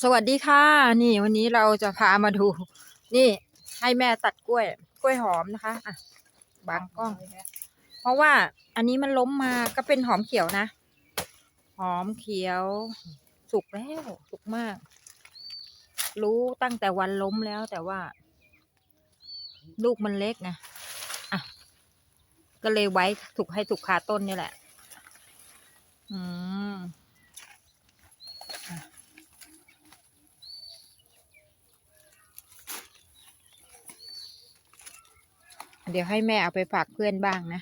สวัสดีค่ะ นี่วันนี้เราจะพามาดู นี่ให้แม่ตัดกล้วย กล้วยหอมนะคะอะบางกล้อง เพราะว่าอันนี้มันล้มมาก็เป็นหอมเขียวนะ หอมเขียว สุกแล้วสุกมาก รู้ตั้งแต่วันล้มแล้วแต่ว่า ลูกมันเล็กไงอะ ก็เลยไว้ถูกให้ถูกคาต้นนี่แหละ อืม เดี๋ยวให้แม่เอาไปฝากเพื่อนบ้างนะ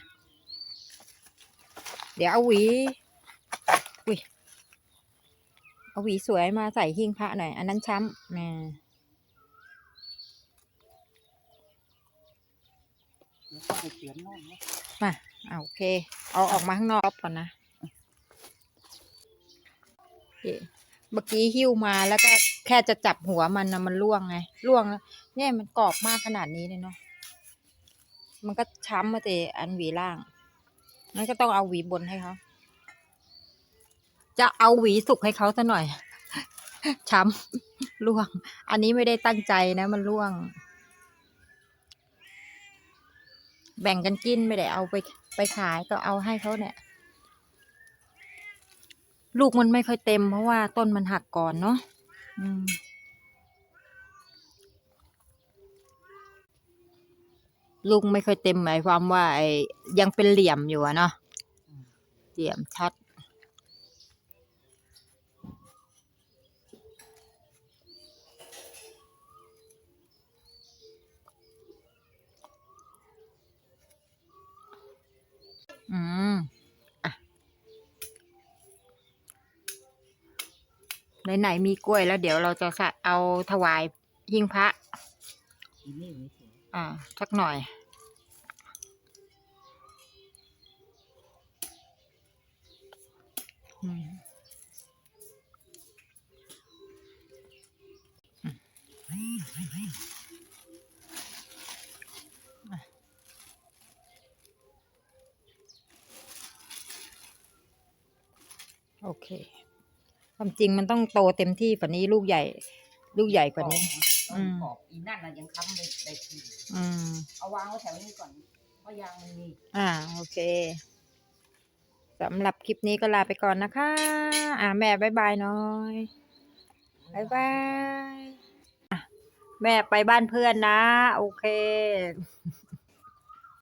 เดี๋ยวเอาหวีอุ้ยเอาหวีสวยมาใส่หิ้งพระหน่อย อันนั้นช้ำแม่แล้วก็ไปเขียนะมาเอาโอเค เอาออกมาข้างนอกก่อนนะเมื่อกี้หิ้วมาแล้วก็แค่จะจับหัวมันนะมันล่วงไงล่วงเนี่ยมันกรอบมากขนาดนี้เลยเนาะ มันก็ช้ำมาแต่อันหวีล่างงั้นก็ต้องเอาหวีบนให้เขาจะเอาหวีสุกให้เขาซะหน่อย ช้ำล่วง อันนี้ไม่ได้ตั้งใจนะ มันล่วง แบ่งกันกินไม่ได้เอาไปไปขายก็เอาให้เขาเนี่ย ลูกมันไม่ค่อยเต็มเพราะว่าต้นมันหักก่อนเนาะอืม ลูกไม่ค่อยเต็มหมายความว่าไอ้ยังเป็นเหลี่ยมอยู่อะเนาะเหลี่ยมชัด อืมอะไหนๆมีกล้วยแล้วเดี๋ยวเราจะสะเอาถวายหิ้งพระอีนี่ไม่สวยอ่าสักหน่อย อืมอะ โอเค ความจริงมันต้องโตเต็มที่กว่านี้ลูกใหญ่ ลูกใหญ่กว่านี้ต้นกรอบอีนั่นน่ะยังค้ำเลยได้ทีอืม เอาวางไว้แถวนี้ก่อนเพราะยางมันมี อ่า โอเค สำหรับคลิปนี้ก็ลาไปก่อนนะคะ อ่าแม่บายบายน้อยบายบายแม่ไปบ้านเพื่อนนะ โอเค